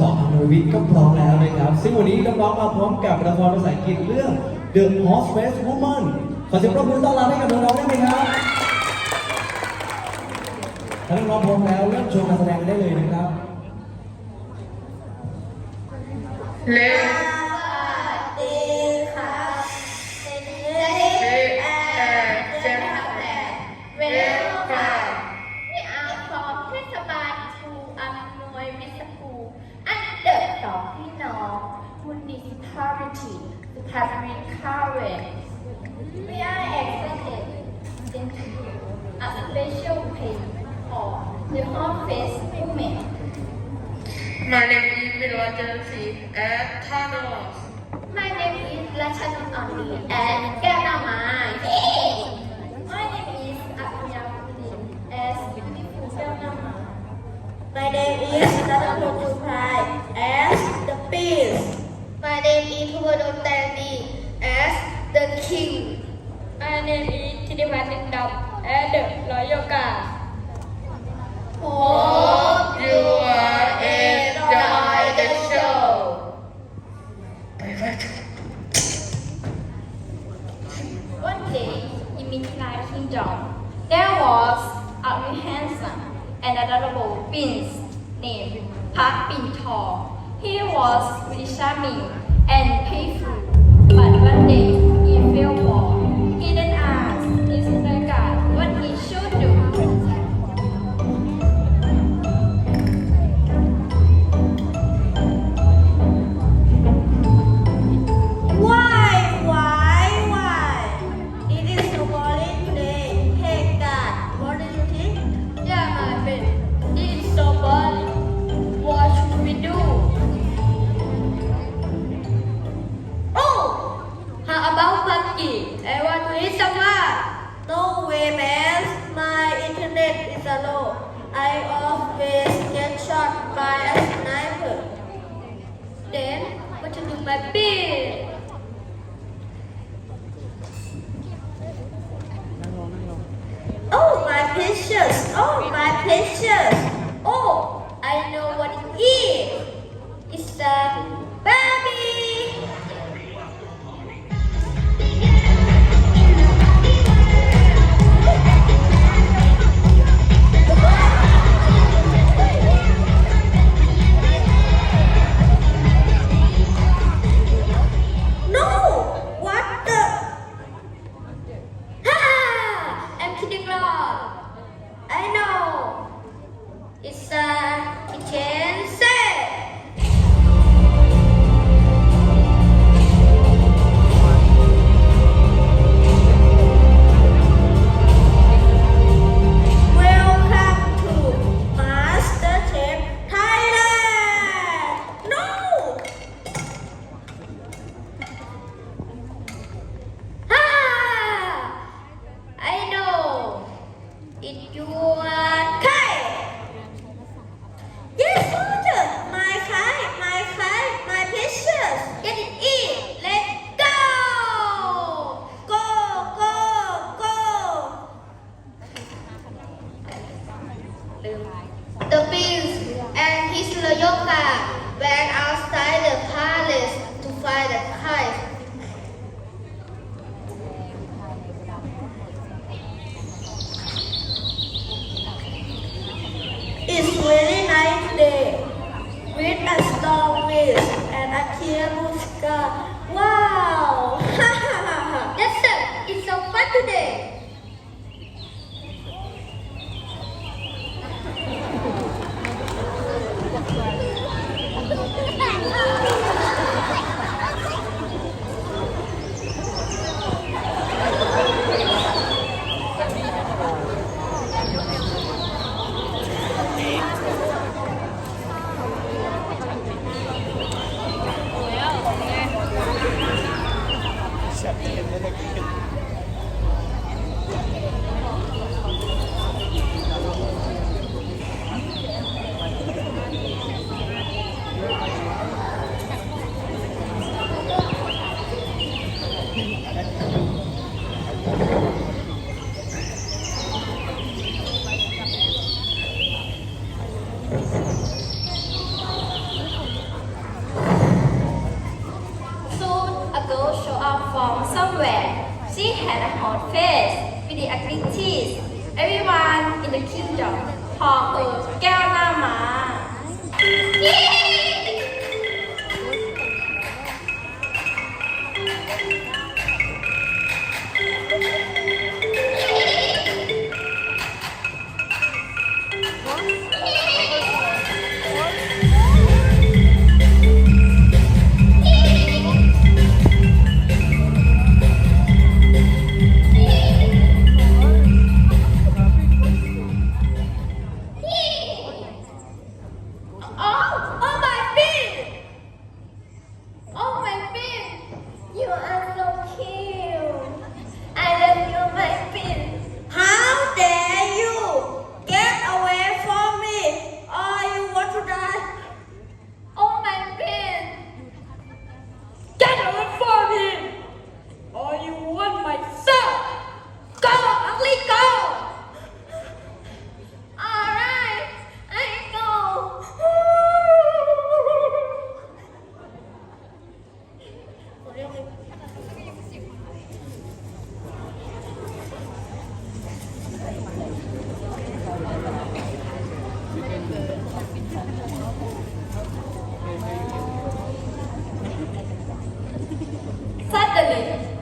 สองอนุวิทย์ก็พร้อมแล้วนะครับ ซึ่งวันนี้น้องๆมาพร้อมกับละครภาษาอังกฤษเรื่อง The Horse Race Woman ขอเสียงปรบมือต้อนรับให้กับน้องๆได้ไหมครับถ้าน้องๆพร้อมแล้วเริ่มชมการแสดงได้เลยนะครับเ department current We are excited into a special page for the home face women My name is Milojansi at Thanos. My name is Rachanun Amri and Ganamai. My name is Akunyaputin as beautiful Ganamai. My name is Nathan Chuprai as the Beast My name is Purwadon Tandi as the king. My name is Thinipatin Dam as Precious Oh, I know what it is. It's a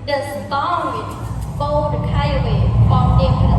The storm with bold highway from the.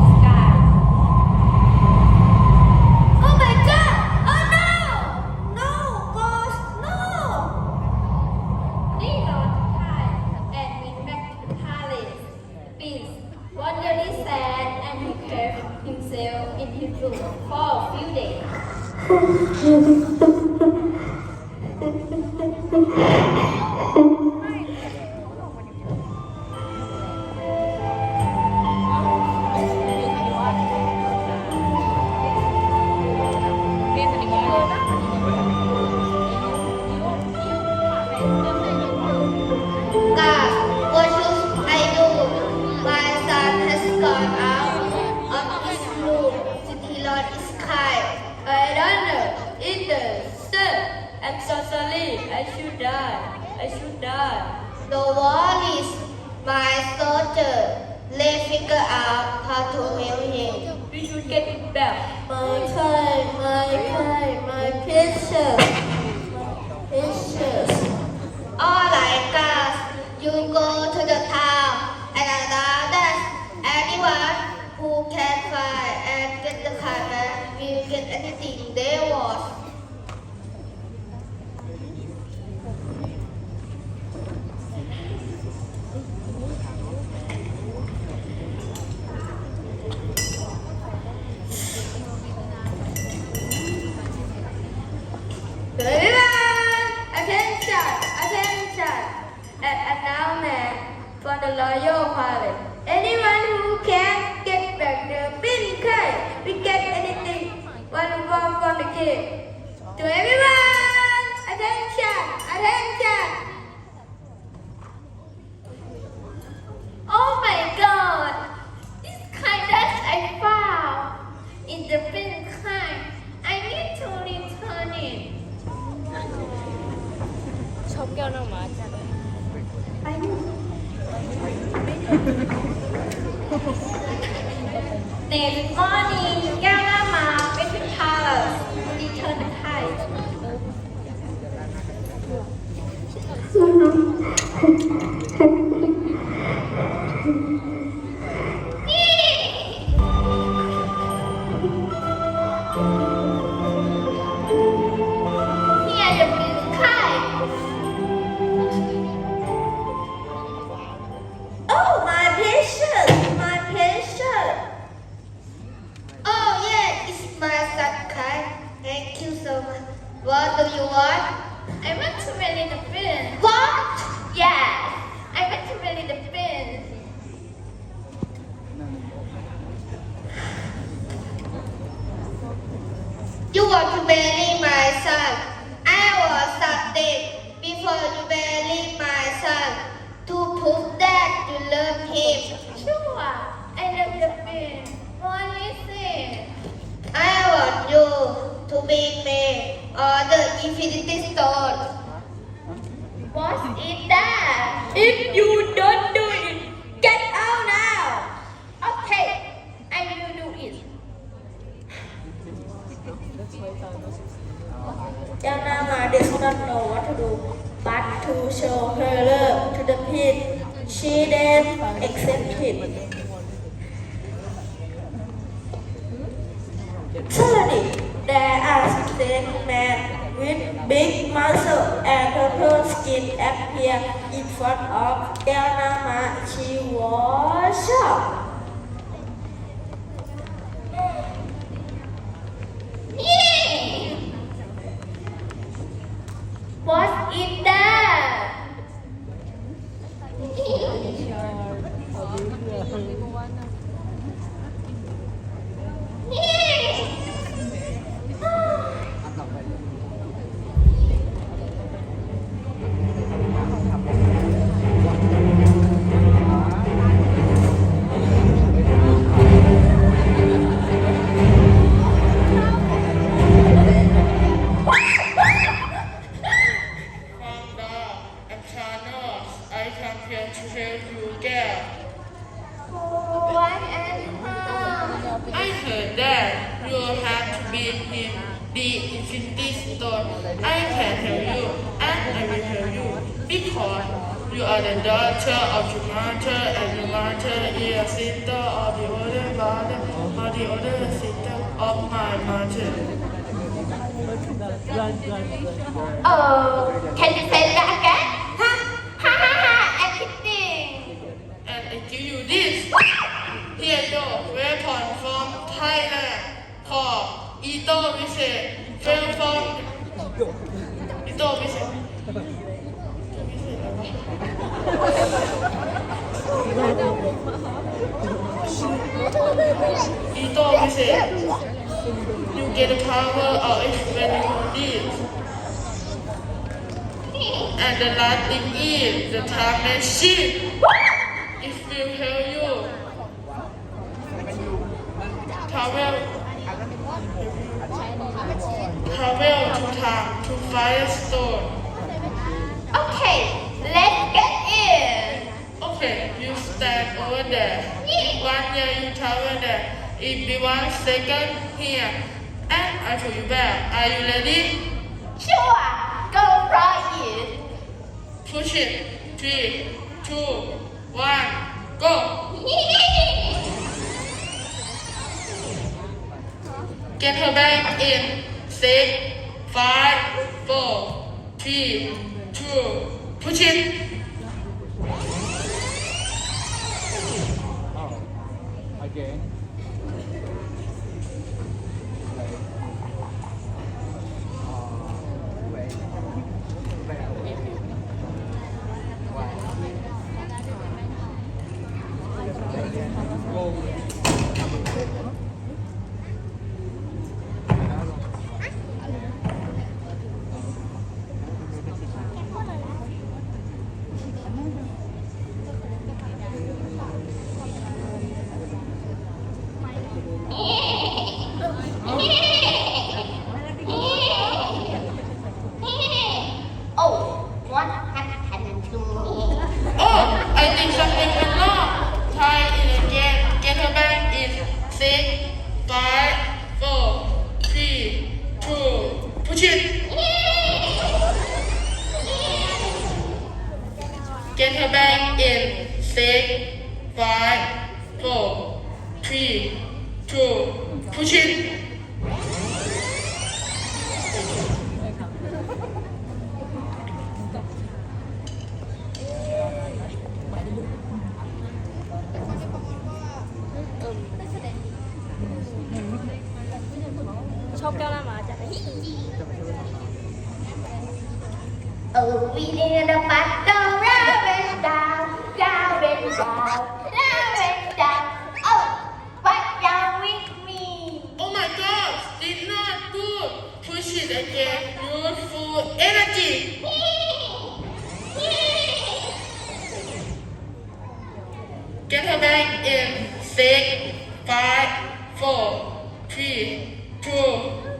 everything there was. Attention! Attention! An announcement for the loyal เจ้าหน้ามาเด็กนั่นโนวัตถุบัตทูโชเฮเลอร์ทูเดพิทชีเดนเอ็กเซปติดเชื่อดิ there are snake men with big muscle and purple skin appear in front of Elnama Chiwasha. Was shocked. Him the Infinity Stone. I can tell you, and I will tell you, because you are the daughter of your mother, and your mother is a sister of the other mother, or the other sister of my mother. Oh, can you say called Ito Visit. Well from Ito Visit. Ito Visit. You get the power of you. And the last thing is the time machine. It will help you travel to Firestone. Okay, let's get in. Okay, you stand over there. One year you travel there. It be one second here. And I show you back. Are you ready? Sure, go right it. Push it. Three, two, one, go. Get her back in six, five, four, three, two, push again 好漂亮嘛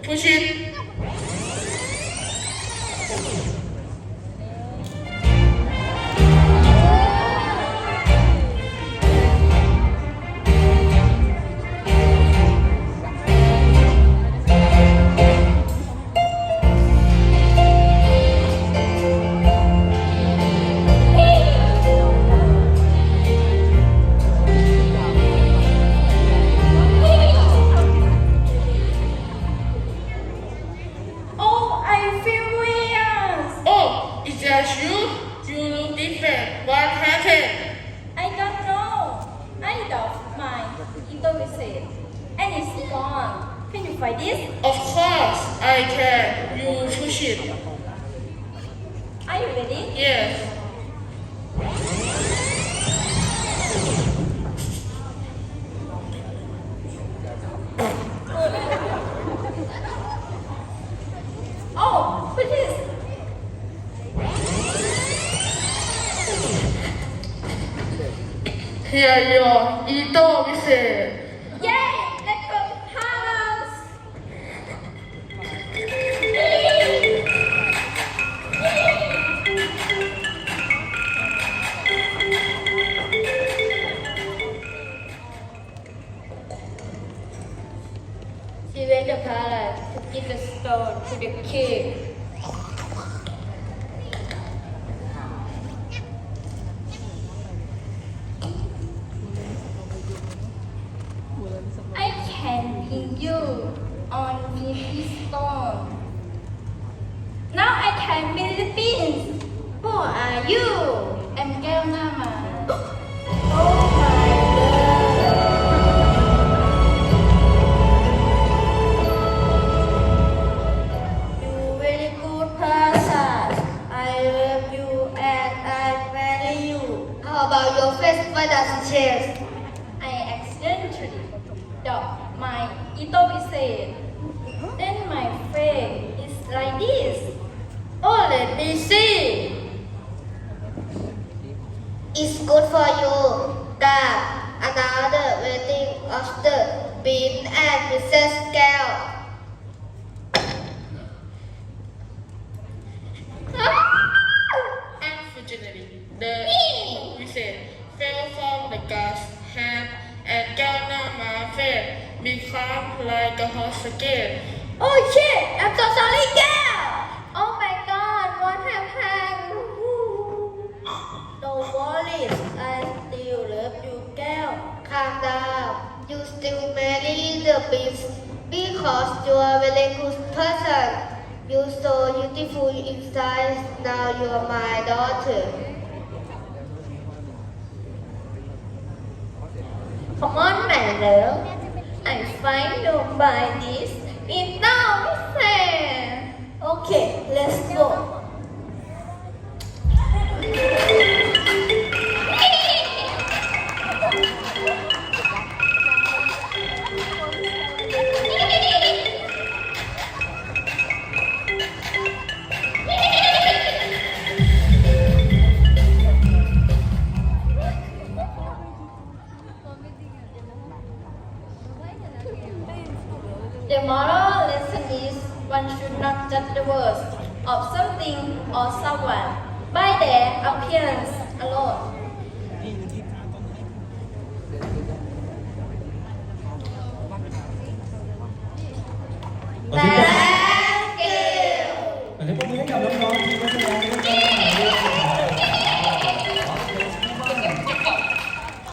东西 identify this? Of course, I can. You push it. Are you ready? Yes. oh, what is? Here you are, Ito Mise. Who are you? I'm Gail Naman. Oh. is good for you. The because you are a really good person. You're so beautiful inside. Now you are my daughter. Come on, ของอ้อนแหม่แล้ว I find this in town fair. Okay, let's go.